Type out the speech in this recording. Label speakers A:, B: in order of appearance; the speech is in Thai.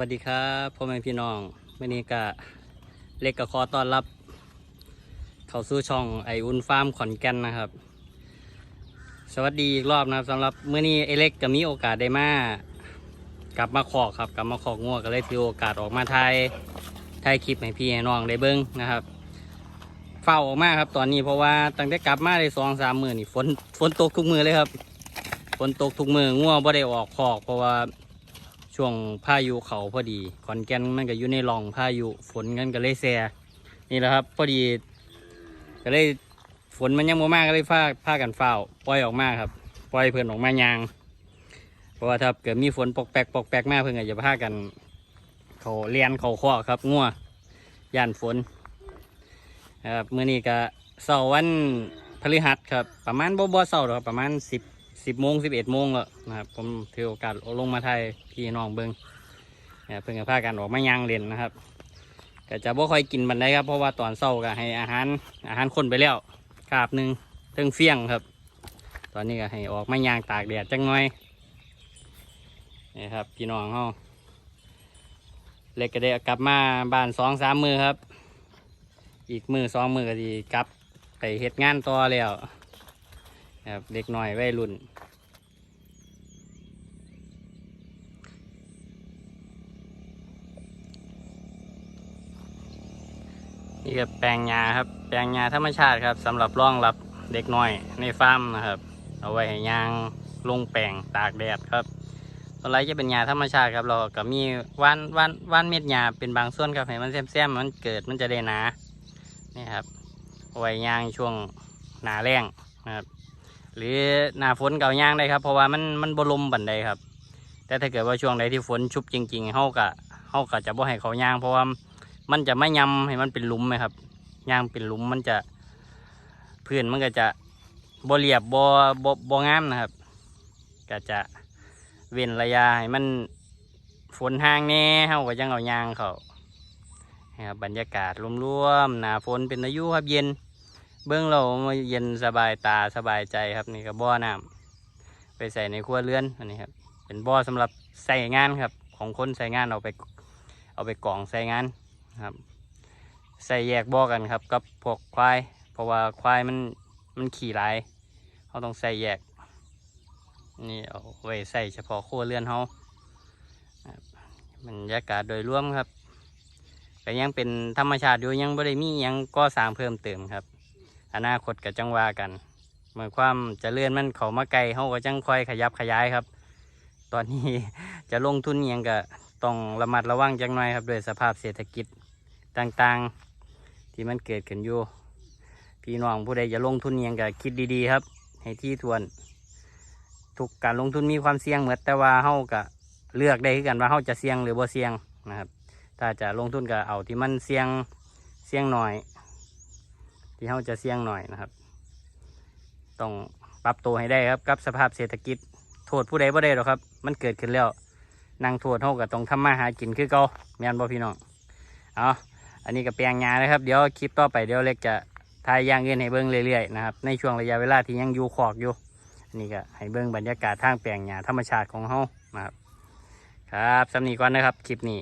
A: วัสดีครับพ่อแม่พี่น้องวันนี้ก็เล็กกับขอต้อนรับ เข้าสู่ช่องไออุ่นฟาร์มขอนแก่นนะครับ สวัสดีอีกรอบนะครับสำหรับเมื่อนี้ไอเล็กก็มีโอกาสได้มากลับมาขอกครับ กลับมาขอกงัวก็เลยถือโอกาสออกมาถ่ายถ่ายคลิปให้พี่ให้น้องได้เบิ้งนะครับเฝ้าออกมาครับตอนนี้เพราะว่าตั้งแต่กลับมาได้สองสามมือนี่ฝนฝนตกทุกมือเลยครับฝนตกทุกมืองัวบ่ได้ออกขอกเพราะว่า ช่วงพายุเขาพอดีขอนแก่นมันก็อยู่ในร่องพายุฝนกันก็เลยแซ่นี่แหละครับ พอดีก็เลยฝนมันยังบ่มากก็เลยพาพากันเฝ้าปล่อยออกมาครับ ปล่อยเพื่อนออกมายาง เพราะว่าถ้าเกิดมีฝนปอกแปกปอกแปกมากเพื่อนก็จะพากัน เขาเลียนเขาข้อครับงัวย่านฝนครับเมื่อนี้ก็เสาร์วันพฤหัสครับ ประมาณบ่บ่เสาร์หรอกครับประมาณสิบ สิบโมงสิบเอ็ดโมงแล้วนะครับ ผมถือโอกาสลงมาไทยพี่น้องเบิงเนี่ยเพิ่งจะพากันออกมายางเล่นนะครับก็จะบ่ค่อยกินบันไดครับเพราะว่าตอนเช้าก็ให้อาหารอาหารคนไปแล้วคาบหนึ่งเทิงเฟี้ยงครับ ตอนนี้ก็ให้ออกมายางตากแดดจังหน่อยนี่ครับพี่น้องเฮาเล็กก็ได้กลับมาบ้านสองสามมือครับ อีกมือสองมือก็ดีกลับไปเฮ็ดงานต่อแล้ว ครับเด็กหน่อยวัยรุ่น นี่ก็แปลงยาครับ แปลงยาธรรมชาติครับสำหรับรองรับเด็กน้อยในฟาร์มนะครับ เอาไว้ให้ยางลงแปลงตากแดดครับตัวไรจะเป็นยาธรรมชาติครับ เราก็มีว่านว่านว่านเม็ดยาเป็นบางส่วนครับให้มันแซมๆมันเกิดมันจะได้หนานี่ครับเอาไว้ยางช่วงหนาแรงนะครับ หรือหน้าฝนเก่าย่างได้ครับ เพราะว่ามันมันบลมบันไดครับ แต่ถ้าเกิดว่าช่วงใดที่ฝนชุบจริงๆเฮากะเฮากะจะบ่ให้เขาย่าง เพราะว่ามันจะไม่ยำให้มันเป็นหลุมไหมครับย่างเป็นหลุมมันจะพื้นมันก็จะบ่เรียบบ่บ่บ่งามนะครับ ก็จะเว้นระยะให้มันฝนห่างแน่เฮาก็ยังเอาย่างเขาครับบรรยากาศรวมๆหนาฝนเป็นอายุครับเย็น เบื้องเรามาเย็นสบายตาสบายใจครับนี่ก็บ่อน้ำไปใส่ในครัวเรือนอันนี้ครับ เป็นบ่อสำหรับใส่งานครับ ของคนใส่งานเอาไปเอาไปกล่องใส่งานครับ ใส่แยกบ่อกันครับ กับพวกควายเพราะว่าควายมันมันขี่หลายเขาต้องใส่แยก นี่เอาไว้ใส่เฉพาะครัวเรือนเขาครับรรยากาศโดยรวมครับก็ยังเป็นธรรมชาติอยู่ยังไม่ได้มียังก็สร้างเพิ่มเติมครับ อนาคตกับจังว่ากัน เมื่อความจะเลื่อนมันเขามาไกลเขาก็จังค่อยขยับขยายครับ ตอนนี้จะลงทุนยังก็ต้องระมัดระวังจังหน่อยครับด้วยสภาพเศรษฐกิจต่างๆ ที่มันเกิดขึ้นอยู่พี่น้องผู้ใดจะลงทุนยังก็คิดดีๆ ครับ ให้ที่ทวน ทุกการลงทุนมีความเสี่ยงเหมือนแต่ว่าเขาก็เลือกได้คือกันว่าเขาจะเสี่ยงหรือบ่เสี่ยงนะครับ ถ้าจะลงทุนก็เอาที่มันเสี่ยงเสี่ยงหน่อย ที่เขาจะเสี่ยงหน่อยนะครับ ต้องปรับตัวให้ได้ครับกับสภาพเศรษฐกิจ โทษผู้ใดบ่ได้หรอกครับ มันเกิดขึ้นแล้วนั่งโทษเขาก็ต้องทำมาหากินคือเก่าแม่นบ่พี่น้องเอาอันนี้ก็แปลงงานนะครับ เดี๋ยวคลิปต่อไปเดี๋ยวเล็กจะทายย่างเงินให้เบิ้งเรื่อยๆนะครับในช่วงระยะเวลาที่ยังอยู่ขอกอยู่อันนี้ก็ให้เบิ้งบรรยากาศทางแปลงหญ้าธรรมชาติของเขานะครับครับสำนีก่อนนะครับคลิปนี้